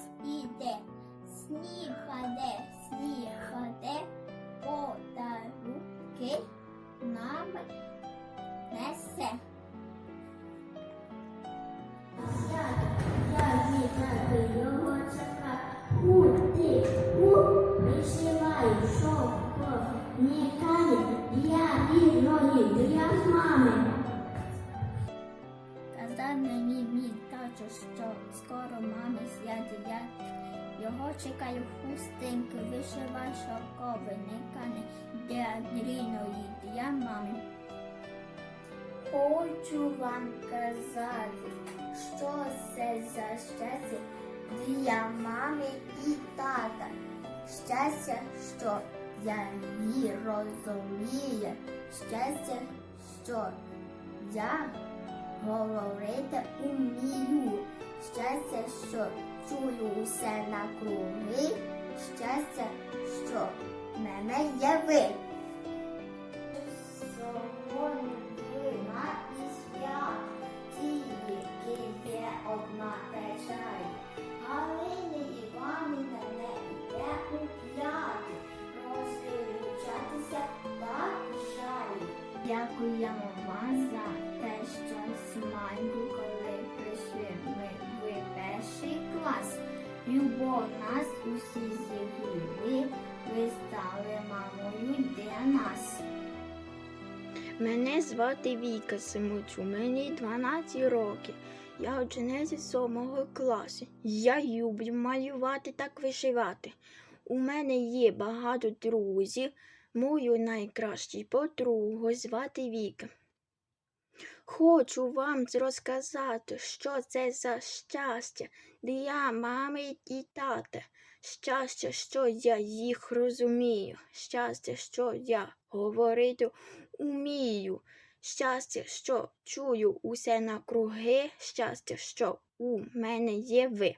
нас іде. Сніг хаде, сніг хаде, подарунки нам несе. Мені мій тато, що скоро мами святять. Його чекаю хустинки, вишивай шовковий, никане для рідної для мами. Хочу вам казати, що це за щастя для мами і тата. Щастя, що я її розумію. Щастя, що я говорити умію. Щастя, що чую усе навкруги. Щастя, що в мене є ви. Сьогодні і свят, тільки є одна печаль. Галини Іванівна не йде у п'яти, розлючатися так жаль. Дякуємо вам за те, що смайку, коли прийшли ми в перший клас. Любов нас усі зігріли, ви стали мамою для нас. Мене звати Віка Симучу, мені 12 років. Я учениця сьомого класу. Я люблю малювати та вишивати. У мене є багато друзів. Мою найкращу подругу звати Віка. Хочу вам розказати, що це за щастя для мами і тата. Щастя, що я їх розумію. Щастя, що я говорити умію. Щастя, що чую усе накруги, щастя, що у мене є ви.